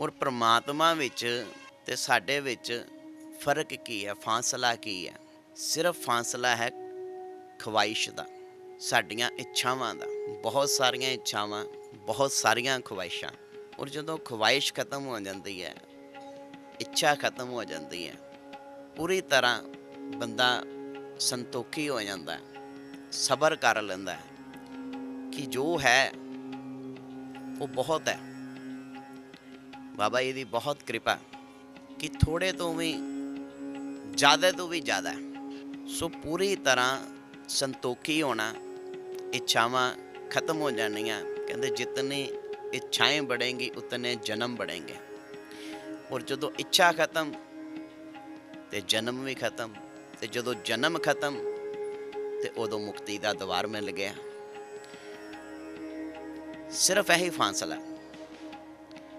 ਔਰ ਪ੍ਰਮਾਤਮਾ ਵਿੱਚ ਤੇ ਸਾਡੇ ਵਿੱਚ ਫ਼ਰਕ ਕੀ ਹੈ? ਫਾਸਲਾ ਕੀ ਹੈ? ਸਿਰਫ ਫਾਸਲਾ ਹੈ ਖਵਾਇਸ਼ ਦਾ, ਸਾਡੀਆਂ ਇੱਛਾਵਾਂ ਦਾ। ਬਹੁਤ ਸਾਰੀਆਂ ਇੱਛਾਵਾਂ, ਬਹੁਤ ਸਾਰੀਆਂ ਖਵਾਇਸ਼ਾਂ ਔਰ ਜਦੋਂ ਖਵਾਇਸ਼ ਖਤਮ ਹੋ ਜਾਂਦੀ ਹੈ, ਇੱਛਾ ਖਤਮ ਹੋ ਜਾਂਦੀ ਹੈ, ਪੂਰੀ ਤਰ੍ਹਾਂ ਬੰਦਾ ਸੰਤੋਖੀ ਹੋ ਜਾਂਦਾ ਹੈ, ਸਬਰ ਕਰ ਲੈਂਦਾ ਹੈ ਕਿ ਜੋ ਹੈ, ਉਹ ਬਹੁਤ ਹੈ। ਬਾਬਾ ਜੀ ਦੀ ਬਹੁਤ ਕਿਰਪਾ ਕਿ ਥੋੜੇ ਤੋਂ ਵੀ ਜ਼ਿਆਦਾ ਤੋਂ ਵੀ ਜ਼ਿਆਦਾ ਸੋ ਪੂਰੀ ਤਰ੍ਹਾਂ ਸੰਤੋਖੀ ਹੋਣਾ, ਇੱਛਾਵਾਂ ਖਤਮ ਹੋ ਜਾਣੀਆਂ। ਕਹਿੰਦੇ ਜਿਤਨੇ ਇੱਛਾएं बढ़ेंगी ਉਤਨੇ ਜਨਮ बढ़ेंगे ਔਰ ਜਦੋਂ ਇੱਛਾ ਖਤਮ ਤੇ ਜਨਮ ਵੀ ਖਤਮ ਤੇ ਜਦੋਂ ਜਨਮ ਖਤਮ ਤੇ ਉਦੋਂ ਮੁਕਤੀ ਦਾ ਦਵਾਰ ਮਿਲ ਗਿਆ। ਸਿਰਫ ਇਹੀ ਫਾਸਲਾ।